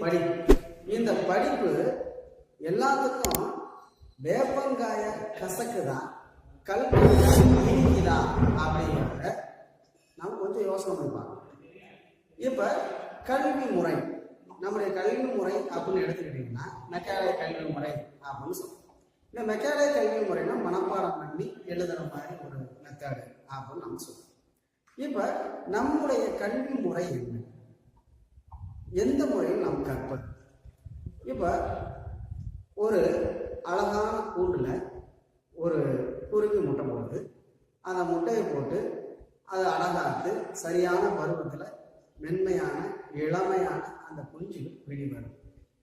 படிப்பு. இந்த படிப்பு எல்லாத்துக்கும் வேப்பங்காய கசக்குதா? கல்வி இனிக்குதா அப்படிங்கிறத நம்ம கொஞ்சம் யோசனை பண்ணி பார்க்கணும். கல்வி முறை. நம்முடைய கல்வி முறை அப்படின்னு எடுத்துக்கிட்டிங்கன்னா மெக்காலய கல்வி முறை அப்படின்னு சொல்லுவோம் இந்த மெக்காலய கல்வி முறைனா மனப்பாடம் பண்ணி எழுதுகிற மாதிரி ஒரு மெத்தடு அப்படின்னு நம்ம சொல்லுவோம் இப்போ நம்முடைய கல்வி முறை என்ன? எந்த முறையில் நாம் கற்பது? இப்போ ஒரு அழகான கூண்டில் ஒரு குருவி முட்டை போடுது. அந்த முட்டையை போட்டு அதை அழகாத்து சரியான பருவத்தில் மென்மையான இளமையான அந்த குஞ்சுகள் வெளிவரும்.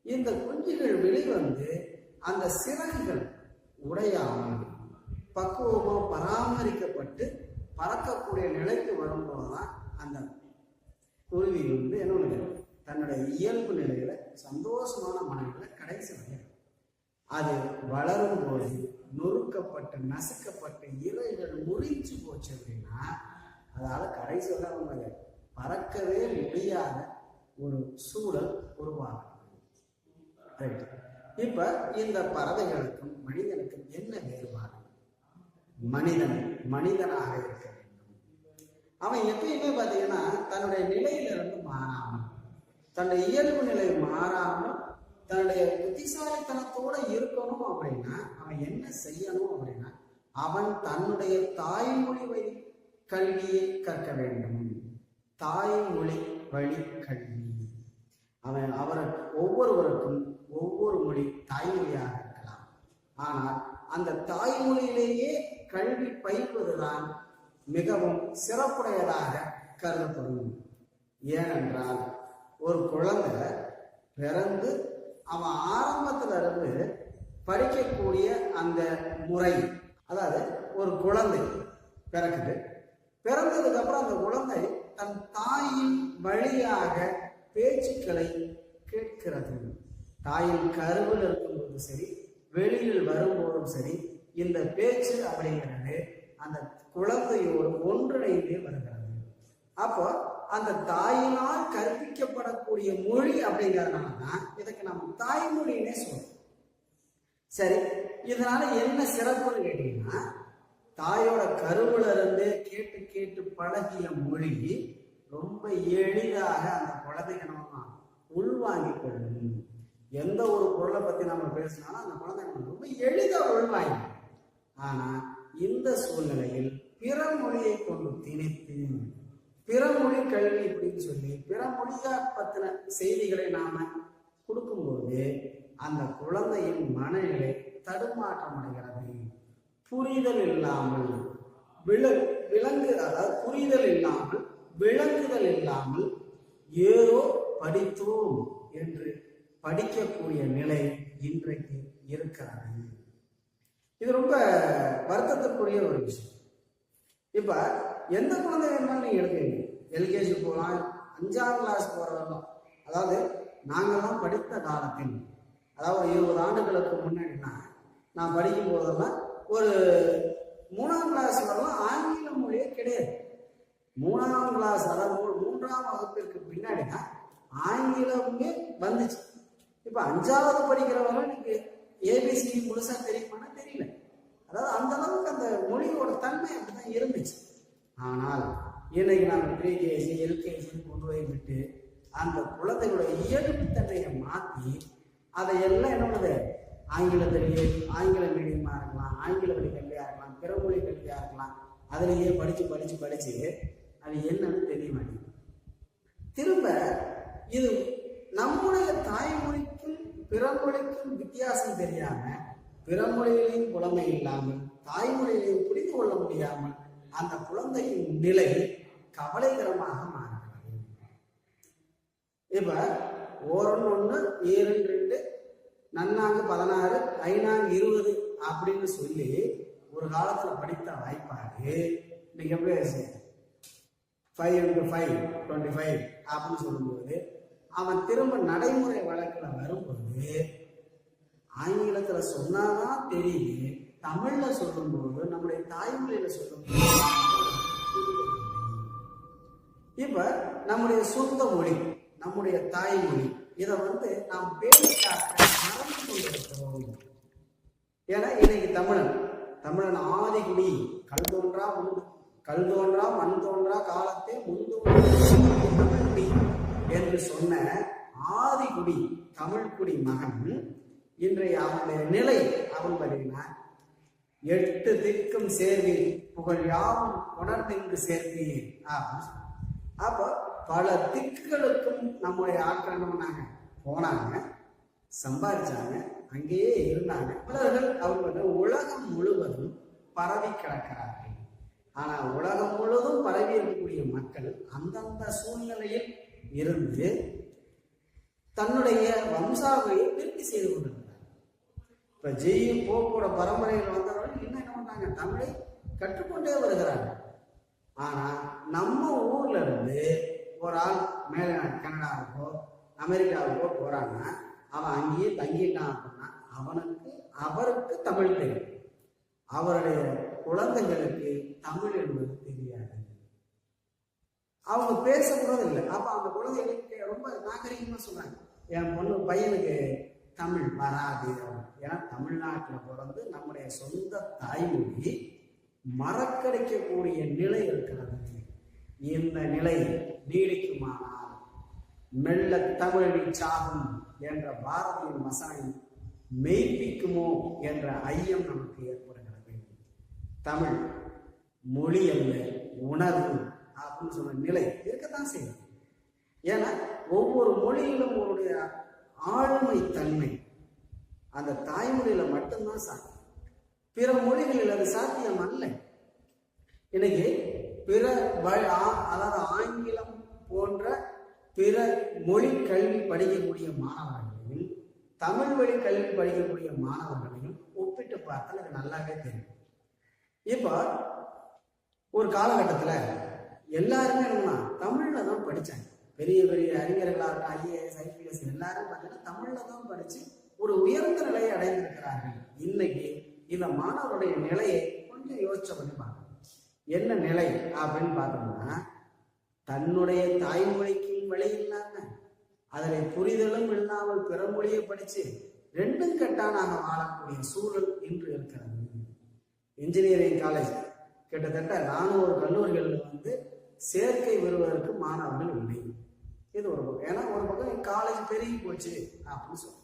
இந்த குஞ்சுகள் வெளிவந்து அந்த சிறகுகள் உடையாமல் பக்குவமாக பராமரிக்கப்பட்டு பறக்கக்கூடிய நிலைக்கு வரும்போது தான் அந்த குருவி வந்து என்ன பண்ணுது? தன்னுடைய இயல்பு நிலையில சந்தோஷமான மனநிலை கடைசி வரையும் அது வளரும் போது நொறுக்கப்பட்டு நசுக்கப்பட்டு இலைகள் முறிஞ்சு போச்சு அப்படின்னா அதால கடைசி வரை அவங்க பறக்கவே முடியாத ஒரு சூழல் உருவாகும். ரைட் இப்ப இந்த பறவைகளுக்கும் மனிதனுக்கும் என்ன வேறுபாடு? மனிதன் மனிதனாக இருக்க வேண்டும். அவன் எப்பயுமே பார்த்தீங்கன்னா தன்னுடைய நிலையிலிருந்து மாறாமல் தன்னுடைய இயல்பு நிலை மாறாமல் தன்னுடைய புத்திசாலித்தனத்தோட இருக்கணும் அப்படின்னா அவன் என்ன செய்யணும் அப்படின்னா அவன் தன்னுடைய தாய்மொழி வழி கல்வியை கற்க வேண்டும். தாய்மொழி வழி கல்வி. அவன் அவர் ஒவ்வொருவருக்கும் ஒவ்வொரு மொழி தாய்மொழியாக இருக்கலாம். ஆனால் அந்த தாய்மொழியிலேயே கல்வி பயில்வதுதான் மிகவும் சிறப்புடையதாக கருதப்படும். ஏனென்றால் ஒரு குழந்தை பிறந்து அவன் ஆரம்பத்துல இருந்து படிக்கக்கூடிய அந்த முறை அதாவது ஒரு குழந்தை பிறக்குது. பிறந்ததுக்கு அப்புறம் அந்த குழந்தை தன் தாயின் வழியாக பேச்சுக்களை கேட்கிறது. தாயின் கருவில் இருக்கும்போதும் சரி வெளியில் வரும்போதும் சரி இந்த பேச்சு அப்படிங்கிறது அந்த குழந்தையோடு ஒன்றிணைந்தே வருகிறது. அப்போ அந்த தாயினால் கற்பிக்கப்படக்கூடிய மொழி அப்படிங்கிறதுனால தான் இதுக்கு நம்ம தாய்மொழின்னே சொல்றோம். சரி இதனால என்ன சிறப்புன்னு கேட்டீங்கன்னா தாயோட கருவுல இருந்து கேட்டு கேட்டு பழகிய மொழி ரொம்ப எளிதாக அந்த குழந்தைங்க நம்ம உள்வாங்கிக் கொள்ளும் எந்த ஒரு பொருளை பத்தி நம்ம பேசினாலும் அந்த குழந்தைங்க ரொம்ப எளிதாக உள்வாங்கி ஆனா இந்த சூழ்நிலையில் பிற மொழியை கொண்டு திணித்து பிறமொழி கல்வி அப்படின்னு சொல்லி பிற மொழியா பத்தின செய்திகளை நாம கொடுக்கும்போது அந்த குழந்தையின் மனநிலை தடுமாற்றம் அடைகிறது புரிதல் இல்லாமல் விள விலங்கு அதாவது புரிதல் இல்லாமல் விளங்குதல் இல்லாமல் ஏதோ படித்தோம் என்று படிக்கக்கூடிய நிலை இன்றைக்கு இருக்கிறது. இது ரொம்ப வருத்தத்திற்குரிய ஒரு விஷயம். இப்போ எந்த குழந்தை வேணாலும் நீங்க எடுப்பீங்க எல்கேஜி போகலாம் அஞ்சாம் கிளாஸ் போறவங்க அதாவது நாங்கள்லாம் படித்த காலத்தில் அதாவது ஒரு இருபது ஆண்டுகளுக்கு முன்னாடினா நான் படிக்கும் போதெல்லாம் ஒரு மூணாம் கிளாஸ் வரலாம் ஆங்கில மொழியே கிடையாது. மூணாம் கிளாஸ் அதாவது மூன்றாம் வகுப்பிற்கு பின்னாடி தான் ஆங்கிலமே வந்துச்சு. இப்போ அஞ்சாவது படிக்கிறவங்க எனக்கு ஏபிசி முழுசா தெரியுமானா தெரியல. அதாவது அந்த அளவுக்கு அந்த மொழியோட தன்மை அப்படிதான் இருந்துச்சு. ஆனால் இன்னைக்கு நாம் ப்ரீகேஜி எல்கேஜி கொண்டு போய் விட்டு அந்த குழந்தைகளோட இயல்பு தன்மையை மாற்றி அதை எல்லாம் என்ன பண்ணுது? ஆங்கிலத்திலேயே ஆங்கில மீடியமாக இருக்கலாம் ஆங்கில வழி கல்வியாக இருக்கலாம் பிற மொழி கல்வியாக இருக்கலாம் அதிலேயே படித்து படித்து படித்து அது என்னன்னு தெரிய மாட்டேங்குது திரும்ப இது நம்முடைய தாய்மொழிக்கும் பிற மொழிக்கும் வித்தியாசம் தெரியாம பிற மொழியிலையும் புலமை இல்லாமல் தாய்மொழியிலையும் புரிந்து கொள்ள முடியாமல் அந்த குழந்தையின் நிலை கவலைகரமாக மாறுகிறது. இப்ப ஓரன் ஒன்று ஏழு ரெண்டு நன்னாங்கு பதினாறு ஐநாங்கு இருபது அப்படின்னு சொல்லி ஒரு காலத்துல படித்த வாய்ப்பாடு இன்னைக்கு எப்படி ஆச்சு five into five twenty five அப்படின்னு சொல்லும்போது அவன் திரும்ப நடைமுறை வழக்கில் வரும்போது ஆங்கிலத்தில் சொன்னாதான் தெரியுது தமிழ்ல சொல்லும்போது நம்முடைய தாய்மொழியில சொல்லும்போது இப்ப நம்முடைய சொந்த மொழி நம்முடைய தாய்மொழி இதை வந்து நாம் பேசிக்காக மறந்து கொண்டிருக்கிறோம் ஏன்னா இன்னைக்கு தமிழன் தமிழன் ஆதிகுடி கல் தோன்றா முன் கல் தோன்றா மண் தோன்றா காலத்தே முந்தோன்றி என்று சொன்ன ஆதிகுடி தமிழ்குடி மகன் இன்றைய அவனுடைய நிலை அவன் பார்த்தீங்கன்னா எட்டு திக்கும் சேர்வீர் புகழ் யாவும் உணர்ந்திங்கு சேர்வீர் அப்படின்னு அப்போ பல திக்குகளுக்கும் நம்முடைய ஆட்கள் என்ன போனாங்க. சம்பாதிச்சாங்க அங்கேயே இருந்தாங்க. தமிழர்கள் அவங்க உலகம் முழுவதும் பரவி கிடக்கிறார்கள். ஆனால் உலகம் முழுவதும் பரவி இருக்கக்கூடிய மக்கள் அந்தந்த சூழ்நிலையில் இருந்து தன்னுடைய வம்சாவையை விருத்தி செய்து கொண்டிருந்தார் இப்ப ஜெயி போப்போட பரம்பரையில் வந்தவர்கள் இன்னும் என்ன பண்ணாங்க தமிழை கற்றுக்கொண்டே வருகிறாங்க ஆனா நம்ம ஊர்ல இருந்து ஒரு ஆள் மேல கனடாவுக்கோ அமெரிக்காவுக்கோ போறான்னா அவன் அங்கேயே தங்கிட்டான் அப்படின்னா அவனுக்கு அவருக்கு தமிழ் தெரியும். அவருடைய குழந்தைகளுக்கு தமிழ் என்பது தெரியாது. அவங்க பேசக்கூடாது இல்லை அப்ப அந்த குழந்தைகளுக்கு ரொம்ப நாகரிகமாக சொன்னாங்க என் பொண்ணு பையனுக்கு தமிழ் வராது ஏன்னா தமிழ்நாட்டில் பிறந்து நம்முடைய சொந்த தாய்மொழி மறக்கடிக்கக்கூடிய நிலை இருக்கிறது. இந்த நிலை நீடிக்குமானால் மெல்ல தமிழி சாகும் என்ற பாரதியின் வசனம் மெய்ப்பிக்குமோ என்ற ஐயம் நமக்கு ஏற்படுகிறது. தமிழ் மொழி அல்ல உணர்வு அப்படின்னு சொன்ன நிலை இருக்கத்தான் செய்யும். ஏன்னா ஒவ்வொரு மொழியிலும் உங்களுடைய ஆளுமை தன்மை அந்த தாய்மொழியில மட்டும்தான் சாத்தியம். பிற மொழிகளில் அது சாத்தியம் அல்ல. இன்னைக்கு பிற ஆ- அதாவது ஆங்கிலம் போன்ற பிற மொழி கல்வி படிக்கக்கூடிய மாணவர்களையும் தமிழ் வழி கல்வி படிக்கக்கூடிய மாணவர்களையும் ஒப்பிட்டு பார்த்தால் அது நல்லாவே தெரியும். இப்போ ஒரு காலகட்டத்தில் எல்லாருமே என்னன்னா தமிழில் தான் படித்தாங்க பெரிய பெரிய அறிஞர்களாக இருக்கட்டும் ஐஏஎஸ் ஐபிஎஸ் எல்லாரும் பார்த்தீங்கன்னா தமிழில் தான் படித்து ஒரு உயர்ந்த நிலையை அடைந்திருக்கிறார்கள். இன்னைக்கு இந்த மாணவருடைய நிலையை கொஞ்சம் யோசிச்ச பண்ணி பார்க்கணும். என்ன நிலை அப்படின்னு பார்த்தோம்னா தன்னுடைய தாய்மொழிக்கும் வழி இல்லாம அதில் புரிதலும் இல்லாமல் பிற மொழியை படிச்சு ரெண்டும் கட்டானாக வாழக்கூடிய சூழல் இன்று இருக்கிறது. இன்ஜினியரிங் காலேஜ் கிட்டத்தட்ட நானூறு கல்லூரிகளில் வந்து சேர்க்கை வருவதற்கு மாணவர்கள் இல்லை. இது ஒரு பக்கம். ஏன்னா ஒரு பக்கம் காலேஜ் பெருகி போச்சு அப்படின்னு சொல்லுவோம்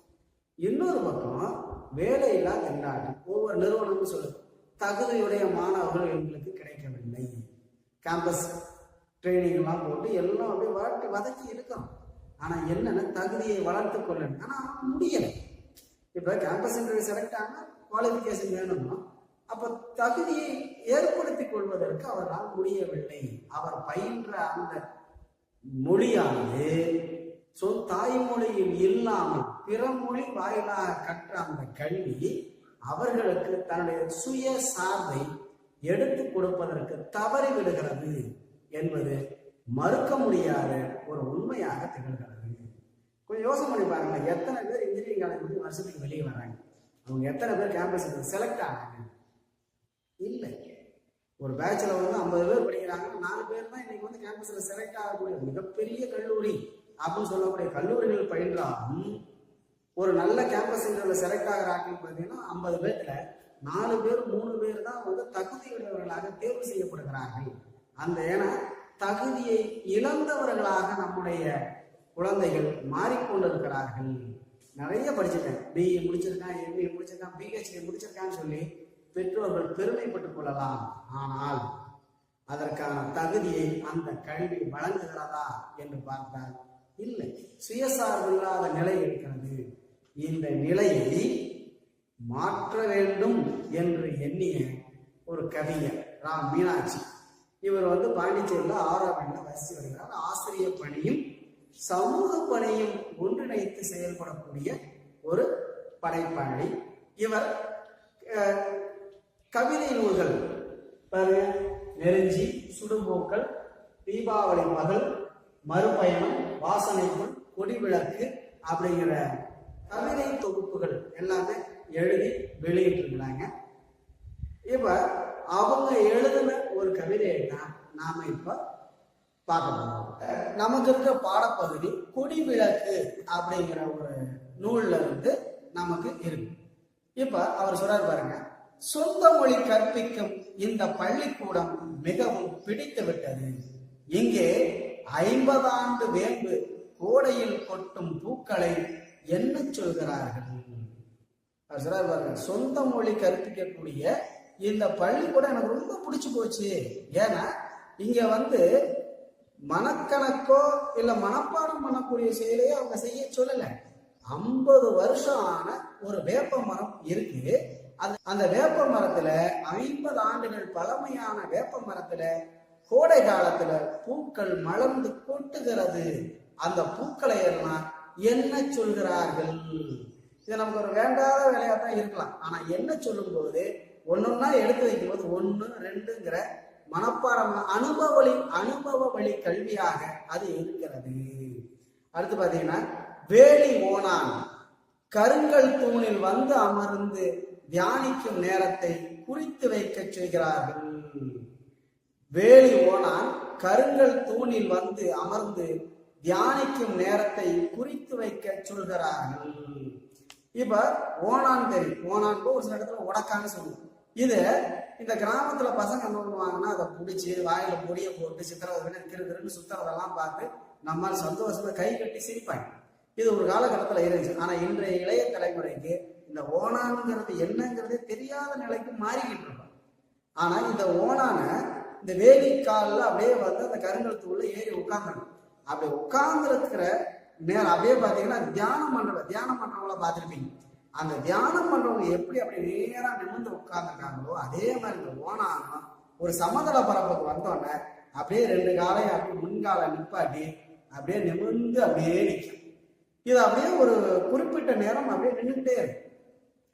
இன்னொரு பக்கம் வேலையில்லா திண்டாட்டம். ஒவ்வொரு நிறுவனமும் சொல்லுது தகுதியுடைய மாணவர்கள் எங்களுக்கு கிடைக்கவில்லை. கேம்பஸ் ட்ரைனிங்லாம் போட்டு எல்லாம் அப்படியே வளர்த்து வதக்கி இருக்கோம். ஆனால் என்னென்ன தகுதியை வளர்த்து கொள்ளணும்? ஆனால் முடியலை. இப்போ கேம்பஸ் இன்டர்வியூ செலக்ட் ஆனால் குவாலிஃபிகேஷன் வேணும்னா அப்போ தகுதியை ஏற்படுத்திக் கொள்வதற்கு அவரால் முடியவில்லை. அவர் பயின்ற அந்த மொழியானது ஸோ தாய்மொழியில் இல்லாமல் பிற மொழி வாயிலாக கற்ற அந்த கல்வி அவர்களுக்கு தன்னுடைய சுய சார்பை எடுத்து கொடுப்பதற்கு தவறி விடுகிறது என்பது மறுக்க முடியாத ஒரு உண்மையாக திகழ்கிறது. கொஞ்சம் யோசனை பண்ணி பாருங்க எத்தனை பேர் இன்ஜினியரிங் காலேஜ் முடிச்சு வருஷத்துக்கு வெளியே வராங்க. அவங்க எத்தனை பேர் கேம்பஸ் செலக்ட் ஆனாங்க? இல்லை. ஒரு பேட்சில் வந்து ஐம்பது பேர் படிக்கிறாங்க நாலு பேர் தான் இன்னைக்கு வந்து கேம்பஸில் செலக்ட் ஆகக்கூடிய மிகப்பெரிய கல்லூரி அப்படின்னு சொல்லக்கூடிய கல்லூரிகள் பயின்றாலும் ஒரு நல்ல கேம்பஸ் இன்டர்வியூல செலக்ட் ஆகிறாங்கன்னு பார்த்தீங்கன்னா ஐம்பது பேர்ல நாலு பேர் மூணு பேர் தான் வந்து தகுதியுடையவர்களாக தேர்வு செய்யப்படுகிறார்கள். அந்த ஏன்னா தகுதியை இழந்தவர்களாக நம்முடைய குழந்தைகள் மாறிக்கொண்டிருக்கிறார்கள் நிறைய படிச்சிருக்கேன். பிஇ முடிச்சிருக்கான் எம்ஏ முடிச்சிருக்கான் பிஹெச்டி முடிச்சிருக்கான்னு சொல்லி பெற்றோர்கள் பெருமைப்பட்டுக் கொள்ளலாம். ஆனால் அதற்கான தகுதியை அந்த கல்வி வழங்குகிறதா என்று பார்த்தால் இல்லை. சுயசார்பு இல்லாத நிலை இருக்கிறது. இந்த நிலையை மாற்ற வேண்டும் என்று எண்ணிய ஒரு கவிஞர் ரா மீனாட்சி. இவர் வந்து பாண்டிச்சேரியில் ஆறாம் ஆண்டில் வசித்து வருகிறார். ஆசிரியர் பணியும் சமூக பணியும் ஒன்றிணைத்து செயல்படக்கூடிய ஒரு படைப்பாளி இவர். கவிதை நூல்கள். பாருங்க. நெருஞ்சி சுடுபோக்கள் தீபாவளி பகல் மறுபயணம் வாசனைக்குள் கொடிவிளக்கு அப்படிங்கிற கவிதை தொகுப்புகள் எல்லாமே எழுதி வெளியிட்டிருக்கிறாங்க. இப்ப அவங்க எழுதின ஒரு கவிதையை தான் நாம இப்ப பார்க்க போறோம். நமக்கு இருக்க பாடப்பகுதி குடிவிளக்கு அப்படிங்கிற ஒரு நூல்ல இருந்து நமக்கு இருக்கு. இப்ப அவர் சொல்றாரு பாருங்க. சொந்த மொழி கற்பிக்கும் இந்த பள்ளிக்கூடம் மிகவும் பிடித்து விட்டது இங்கே ஐம்பது ஆண்டு வேம்பு கோடையில் கொட்டும் பூக்களை என்ன சொல்கிறார்கள்? சொந்த மொழி கற்பிக்கக்கூடிய இந்த பள்ளிக்கூடம் எனக்கு ரொம்ப பிடிச்சு போச்சு. ஏன்னா இங்க வந்து மனக்கணக்கோ இல்ல மனப்பாடம் பண்ணக்கூடிய செயலையோ அவங்க செய்ய சொல்லல. ஐம்பது வருஷம் ஆன ஒரு வேப்ப மரம் இருக்கு. அந்த வேப்ப மரத்துல ஐம்பது ஆண்டுகள் பழமையான வேப்ப மரத்துல கோடை காலத்துல பூக்கள் மலர்ந்து கொட்டுகிறது. அந்த பூக்களை எல்லாம் என்ன சொல்கிறார்கள்? இது நமக்கு ஒரு வேண்டாத வேலையா தான் இருக்கலாம். ஆனா என்ன சொல்லும்போது ஒன்னொன்னா எடுத்து வைக்கும்போது ஒன்னு ரெண்டுங்கிற மனப்பாடம் அனுபவ வழி அனுபவ வழி கல்வியாக அது இருக்கிறது. அடுத்து பாத்தீங்கன்னா வேலி ஓனான் கருங்கல் தூணில் வந்து அமர்ந்து தியானிக்கும் நேரத்தை குறித்து வைக்க செய்கிறார்கள். வேலி ஓனான் கருங்கல் தூணில் வந்து அமர்ந்து தியானிக்கும் நேரத்தை குறித்து வைக்க சொல்கிறார்கள். இப்ப ஓனான் தெரியும் ஓனான் ஒரு சில இடத்துல உடக்கான்னு சொல்லுவோம் இது இந்த கிராமத்துல பசங்க என்ன பண்ணுவாங்கன்னா அதை பிடிச்சி வாயில பொடியை போட்டு சித்திரவதை திருன்னு சுத்துறதெல்லாம் பார்த்து நம்மால் சந்தோஷமா கை கட்டி சிரிப்பாங்க. இது ஒரு காலகட்டத்தில் இருந்துச்சு. ஆனா இன்றைய இளைய தலைமுறைக்கு இந்த ஓணானுங்கிறது என்னங்கிறதே தெரியாத நிலைக்கு மாறிக்கிட்டு இருக்கும். ஆனா இந்த ஓணான இந்த வேலி காலில் அப்படியே வந்து அந்த கருங்கலத்துக்குள்ள ஏறி உட்காந்துருக்கும் அப்படி உட்கார்ந்துருக்கிற நேரம் அப்படியே பார்த்தீங்கன்னா தியானம் பண்றவ தியானம் பண்றவங்கள பார்த்துருப்பீங்க. அந்த தியானம் பண்றவங்க எப்படி அப்படி நேராக நிமிர்ந்து உட்காந்துருக்காங்களோ அதே மாதிரி இந்த ஓணானம் ஒரு சமதள பரப்புக்கு வந்தோடனே அப்படியே ரெண்டு காலையும் அப்படியே முன்கால நிப்பாட்டி அப்படியே நிமிர்ந்து அப்படியே நிற்கும் இது அப்படியே ஒரு குறிப்பிட்ட நேரம் அப்படியே நின்றுட்டே இருக்கும்.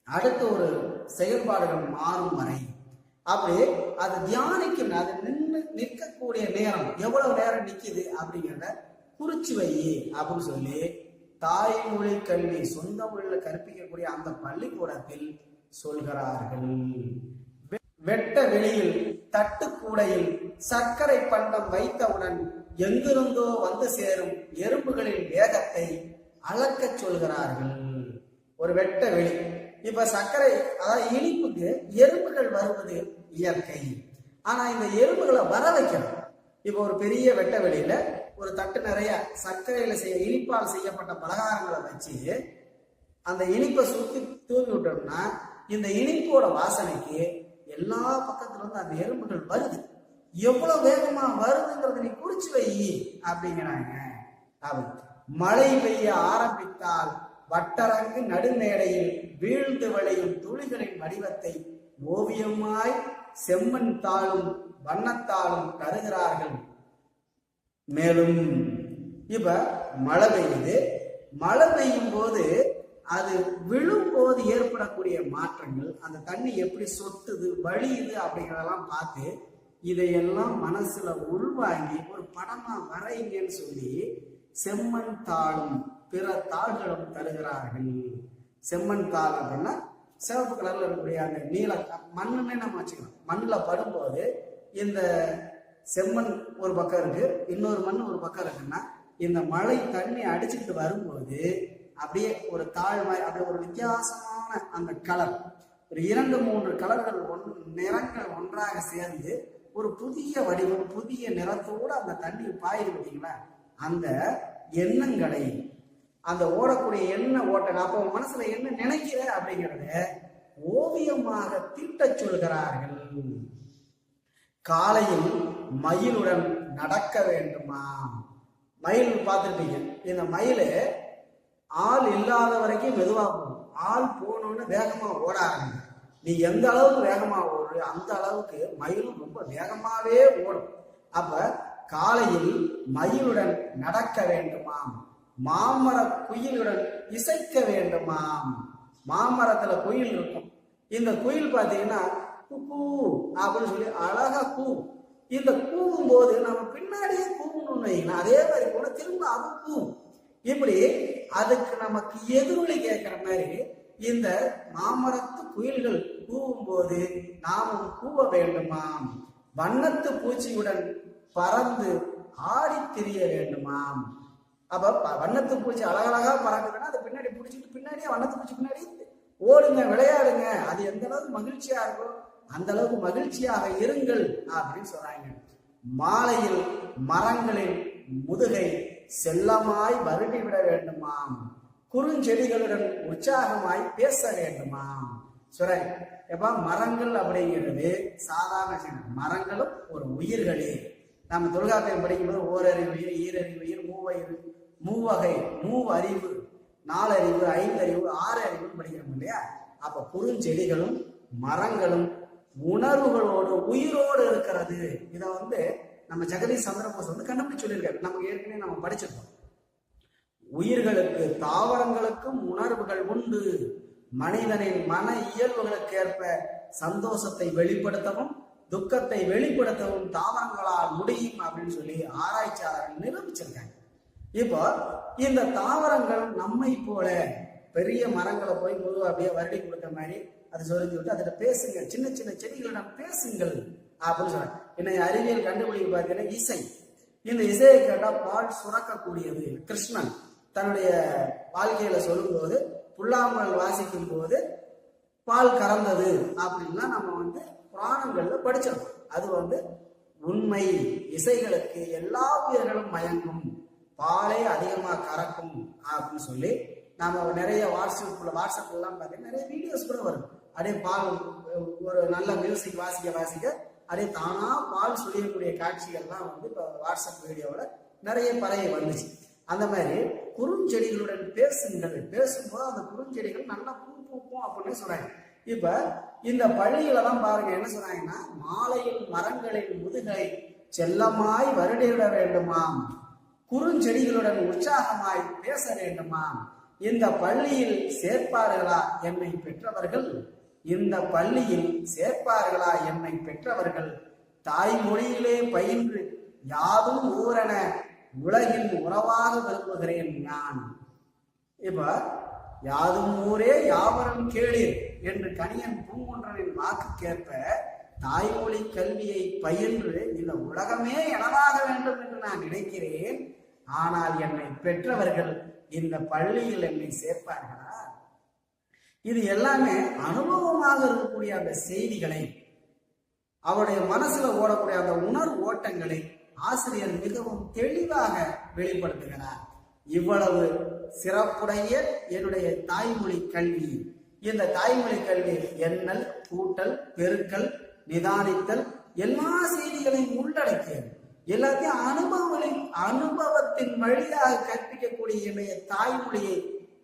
அடுத்த ஒரு செயல்பாடுகள் மாறும் வரை. அப்படி அது தியானிக்கும் அது நின்று நிற்கக்கூடிய நேரம் எவ்வளவு நேரம் நிக்குது அப்படிங்கிறத குறிச்சு வை அப்படின்னு சொல்லி தாய்மொழி கல்வி சொந்த மொழியில கற்பிக்கக்கூடிய அந்த பள்ளிக்கூடத்தில் சொல்கிறார்கள். வெ- வெட்ட வெளியில் தட்டுக்கூடையில் சர்க்கரை பண்டம் வைத்தவுடன் எங்கிருந்தோ வந்து சேரும் எறும்புகளின் வேகத்தை அளக்கச் சொல்கிறார்கள். ஒரு வெட்ட வெளி இப்ப சர்க்கரை அதாவது இனிப்புக்கு எறும்புகள் வருவது இயற்கை. ஆனா இந்த எறும்புகளை வர வைக்கணும். இப்ப ஒரு பெரிய வெட்ட வெளியில ஒரு தட்டு நிறைய சர்க்கரையில செய்ய இனிப்பால் செய்யப்பட்ட பலகாரங்களை வச்சு அந்த இனிப்பை சுத்தி தூவி விட்டோம்னா இந்த இனிப்போட வாசனைக்கு எல்லா பக்கத்துல இருந்து அந்த எறும்புகள் வருது. எவ்வளவு வேகமா வருதுங்கிறத நீ குறிச்சு வை அப்படிங்கிறாங்க அப்படி மழை பெய்ய ஆரம்பித்தால் வட்டரங்கு நடுமேடையில் வீழ்ந்து விளையும் துளிகளின் வடிவத்தை ஓவியமாய் செம்மண் தாளும் வண்ணத்தாளும் தருகிறார்கள். மேலும் இப்ப மழை பெய்யுது. மழை பெய்யும் போது அது விழும்போது ஏற்படக்கூடிய மாற்றங்கள் அந்த தண்ணி எப்படி சொட்டுது வழியுது அப்படிங்கிறதெல்லாம் பார்த்து இதையெல்லாம் மனசுல உள்வாங்கி ஒரு படமா வரைங்கன்னு சொல்லி செம்மண் தாளும் பிற தாள்களும் தருகிறார்கள். செம்மண் தாள் அப்படின்னா சிவப்பு கலர்ல இருக்கக்கூடிய அந்த நீல மண்ணுன்னே நம்ம வச்சுக்கலாம். மண்ணில் படும்போது இந்த செம்மண் ஒரு பக்கம் இருக்கு இன்னொரு மண் ஒரு பக்கம் இருக்குன்னா இந்த மழை தண்ணி அடிச்சுட்டு வரும்போது அப்படியே ஒரு தாழ் மாதிரி அப்படியே ஒரு வித்தியாசமான அந்த கலர். ஒரு இரண்டு மூன்று கலர்கள் ஒன் நிறங்கள் ஒன்றாக சேர்ந்து ஒரு புதிய வடிவம் புதிய நிறத்தோடு அந்த தண்ணி பாயுது பார்த்தீங்களா? அந்த எண்ணங்களை அந்த ஓடக்கூடிய என்ன ஓட்ட அப்போ உன் மனசுல என்ன நினைக்கிற அப்படிங்கிறத ஓவியமாக தீட்டச் சொல்கிறார்கள். காலையில் மயிலுடன் நடக்க வேண்டுமா? மயில் பார்த்துருப்பீங்க. இந்த மயில் ஆள் இல்லாத வரைக்கும் மெதுவாக போகும். ஆள் போகணும்னு வேகமாக ஓட நீ எந்த அளவுக்கு வேகமாக ஓடுற அந்த அளவுக்கு மயிலும் ரொம்ப வேகமாகவே ஓடும். அப்ப காலையில் மயிலுடன் நடக்க வேண்டுமாம். மாமர குயிலுடன் இசைக்க வேண்டுமாம். மாமரத்துல குயில் இருக்கும். இந்த குயில் பார்த்தீங்கன்னா கூ அப்படின்னு சொல்லி அழகா கூ இந்த கூவும் போது நம்ம பின்னாடியே கூவணும்னு வைங்கன்னா அதே மாதிரி கூட திரும்ப அது கூவும் இப்படி அதுக்கு நமக்கு எதிரொலி கேட்கிற மாதிரி இந்த மாமரத்து குயில்கள் கூவும் போது நாமும் கூவ வேண்டுமாம். வண்ணத்து பூச்சியுடன் பறந்து ஆடி திரிய வேண்டுமாம். அப்ப ப- வண்ணத்து பூச்சி அழகழகா பறக்குதுன்னா அது பின்னாடி பிடிச்சிட்டு பின்னாடியே வண்ணத்து பூச்சி பின்னாடி ஓடுங்க விளையாடுங்க. அது எந்த அளவுக்கு மகிழ்ச்சியா இருக்கோ அந்த அளவுக்கு மகிழ்ச்சியாக இருங்கள் அப்படின்னு சொல்றாங்க. மாலையில் மரங்களின் முதுகை செல்லமாய் வருடி விட வேண்டுமாம். குறுஞ்செடிகளுடன் உற்சாகமாய் பேச வேண்டுமாம். சுரை எப்ப மரங்கள் அப்படிங்கிறது சாதாரண மரங்களும் ஒரு உயிர்களே. நம்ம தொல்காப்பியம் படிக்கும்போது ஓரறிவு உயிர் ஈரறிவு உயிர் மூவயிறு மூவகை மூவறிவு நாலறிவு ஐந்தறிவு ஆறு அறிவு படிக்கிறோம் இல்லையா? அப்ப குறுஞ்செடிகளும் மரங்களும் உணர்வுகளோடு உயிரோடு இருக்கிறது. இதை வந்து நம்ம ஜெகதீஷ் சந்திரபோஸ் வந்து கண்டுபிடிச்சு சொல்லியிருக்காரு. நமக்கு ஏற்கனவே நம்ம படிச்சிருக்கோம். உயிர்களுக்கு தாவரங்களுக்கும் உணர்வுகள் உண்டு. மனிதனின் மன இயல்புகளுக்கேற்ப சந்தோஷத்தை வெளிப்படுத்தவும் துக்கத்தை வெளிப்படுத்தவும் தாவரங்களால் முடியும் அப்படின்னு சொல்லி ஆராய்ச்சியாளர்கள் நிரூபிச்சிருக்காங்க. இப்போ இந்த தாவரங்கள் நம்மை போல பெரிய மரங்களை போய் முழு அப்படியே வருடி கொடுத்த மாதிரி அது சொல்லி விட்டு அதில் பேசுங்க சின்ன சின்ன செடிகளிடம் பேசுங்கள் அப்படின்னு சொல்றாங்க இன்னைக்கு அறிவியல் கண்டுபிடிக்க பார்த்தீங்கன்னா இசை. இந்த இசையை கேட்டால் பால் சுரக்கக்கூடியது. கிருஷ்ணன் தன்னுடைய வாழ்க்கையில சொல்லும்போது புல்லாமல் வாசிக்கும் போது பால் கறந்தது அப்படின்லாம் நம்ம வந்து புராணங்கள்ல படிச்சிருக்கோம். அது வந்து உண்மை இசைகளுக்கு எல்லா உயிர்களும் மயங்கும் பாலே அதிகமா கறக்கும் அப்படின்னு சொல்லி நாம நிறைய வாட்ஸ்அப்ல வாட்ஸ்அப்ல எல்லாம் பார்த்தீங்கன்னா நிறைய வீடியோஸ் கூட வரும். அப்படியே பால் ஒரு நல்ல மியூசிக் வாசிக்க வாசிக்க அப்படியே தானா பால் சுழியக்கூடிய காட்சிகள்லாம் வந்து இப்போ வாட்ஸ்அப் வீடியோவில் நிறைய பறைய வந்துச்சு. அந்த மாதிரி குறுஞ்செடிகளுடன் பேசுங்கள். பேசும்போது அந்த குறுஞ்செடிகள் நல்லா பூ பூக்கும் அப்படின்னு சொல்றாங்க. இப்ப இந்த பள்ளிகளை தான் பாருங்க என்ன சொன்னாங்கன்னா மாலையில் மரங்களின் முதுகை செல்லமாய் வருடிட வேண்டுமாம். குறுஞ்செடிகளுடன் உற்சாகமாய் பேச வேண்டுமாம். இந்த பள்ளியில் சேர்ப்பார்களா என்னை பெற்றவர்கள்? இந்த பள்ளியில் சேர்ப்பார்களா என்னை பெற்றவர்கள்? தாய்மொழியிலே பயின்று யாதும் ஊரென உலகின் உறவாக விரும்புகிறேன் நான். இப்ப யாதும் ஊரே யாவரும் கேளீர் என்று கணியன் பூங்குன்றனின் வாக்குக்கேற்ப தாய்மொழி கல்வியை பயின்று இந்த உலகமே எனதாக வேண்டும் என்று நான் நினைக்கிறேன். ஆனால் என்னை பெற்றவர்கள் இந்த பள்ளியில் என்னை சேர்ப்பார்களா? இது எல்லாமே அனுபவமாக இருக்கக்கூடிய அந்த செய்திகளை அவருடைய மனசுல ஓடக்கூடிய அந்த உணர்வு ஓட்டங்களை ஆசிரியர் மிகவும் தெளிவாக வெளிப்படுத்துகிறார். இவ்வளவு சிறப்புடைய என்னுடைய தாய்மொழி கல்வி. இந்த தாய்மொழி கல்வி எண்ணல் கூட்டல் பெருக்கல் நிதானித்தல் எல்லா செய்திகளையும் உள்ளடக்கியது எல்லாத்தையும் அனுபவங்களின் அனுபவத்தின் வழியாக கற்பிக்கக்கூடிய என்னுடைய தாய்மொழியை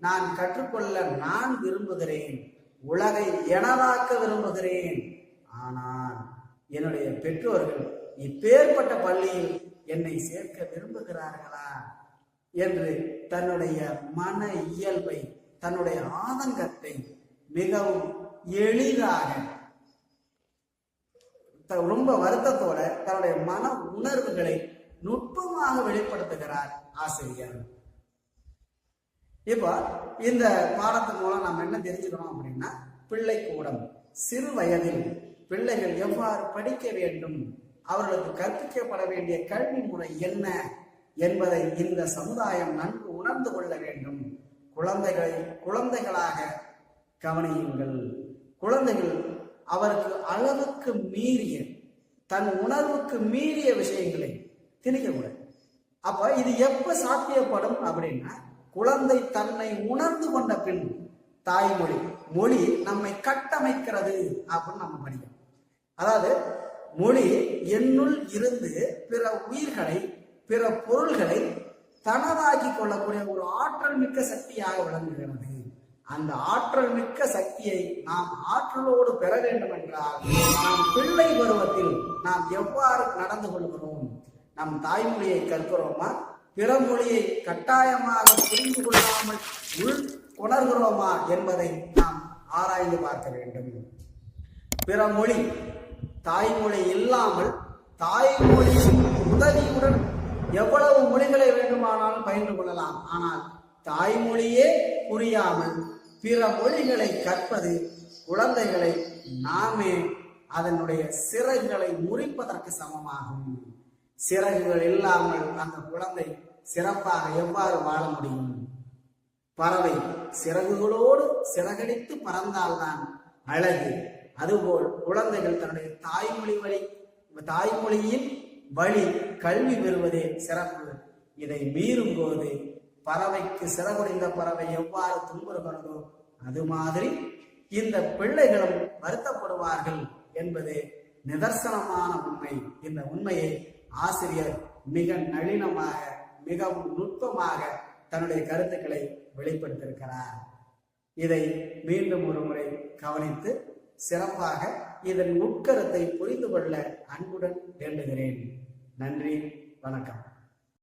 நான் கற்றுக்கொள்ள நான் விரும்புகிறேன். உலகை எனதாக்க விரும்புகிறேன். ஆனால் என்னுடைய பெற்றோர்கள் இப்பேற்பட்ட பள்ளியில் என்னை சேர்க்க விரும்புகிறார்களா? என்று தன்னுடைய மன இயல்பை தன்னுடைய ஆதங்கத்தை மிகவும் எளிதாக த- ரொம்ப வருத்தத்தோட தன்னுடைய மன உணர்வுகளை நுட்பமாக வெளிப்படுத்துகிறார் ஆசிரியர். இப்போ இந்த பாடத்தின் மூலம் நாம் என்ன தெரிஞ்சுக்கணும் அப்படின்னா பிள்ளை கூடம் சிறு வயதில் பிள்ளைகள் எவ்வாறு படிக்க வேண்டும் அவர்களுக்கு கற்பிக்கப்பட வேண்டிய கல்வி முறை என்ன என்பதை இந்த சமுதாயம் நன்கு உணர்ந்து கொள்ள வேண்டும். குழந்தைகளை குழந்தைகளாக கவனியுங்கள். குழந்தைகள் அவருக்கு அளவுக்கு மீறிய தன் உணர்வுக்கு மீறிய விஷயங்களை திணிக்கக்கூடாது. அப்ப இது எப்ப சாத்தியப்படும் அப்படின்னா குழந்தை தன்னை உணர்ந்து கொண்ட பின் தாய்மொழி மொழி நம்மை கட்டமைக்கிறது அப்படின்னு நம்ம படிக்கிறோம். அதாவது மொழி என்னுள் இருந்து பிற உயிர்களை பிற பொருள்களை தனதாக்கி கொள்ளக்கூடிய ஒரு ஆற்றல் மிக்க சக்தியாக விளங்குகிறது. அந்த ஆற்றல் மிக்க சக்தியை நாம் ஆற்றலோடு பெற வேண்டும் என்றால் நாம் பிள்ளை பருவத்தில் நாம் எவ்வாறு நடந்து கொள்கிறோம்? நம் தாய்மொழியை கற்கிறோமா? பிற மொழியை கட்டாயமாக புரிந்து கொள்ளாமல் உள் உணர்கிறோமா என்பதை நாம் ஆராய்ந்து பார்க்க வேண்டும். பிற மொழி தாய்மொழி இல்லாமல் தாய்மொழியின் உதவியுடன் எவ்வளவு மொழிகளை வேண்டுமானாலும் பயின்று கொள்ளலாம். ஆனால் தாய்மொழியே புரியாமல் பிற மொழிகளை கற்பது குழந்தைகளை நாமே அதனுடைய சிறகுகளை முறிப்பதற்கு சமமாகும். சிறகுகள் இல்லாமல் அந்த குழந்தை சிறப்பாக எவ்வாறு வாழ முடியும்? பறவை சிறகுகளோடு சிறகடித்து பறந்தால்தான் அழகு. அதுபோல் குழந்தைகள் தன்னுடைய தாய்மொழி வழி தாய்மொழியின் வழி கல்வி பெறுவதே சிறப்பு. இதை மீறும் போது பறவைக்கு சிறகுடைந்த பறவை எவ்வாறு துன்புறுகிறதோ அது மாதிரி இந்த பிள்ளைகளும் வருத்தப்படுவார்கள் என்பது நிதர்சனமான உண்மை. இந்த உண்மையை ஆசிரியர் மிக நளினமாக மிகவும் நுட்பமாக தன்னுடைய கருத்துக்களை வெளிப்படுத்தியிருக்கிறார். இதை மீண்டும் ஒரு முறை கவனித்து சிறப்பாக இதன் உட்கருத்தை புரிந்து கொள்ள அன்புடன் வேண்டுகிறேன். நன்றி வணக்கம்.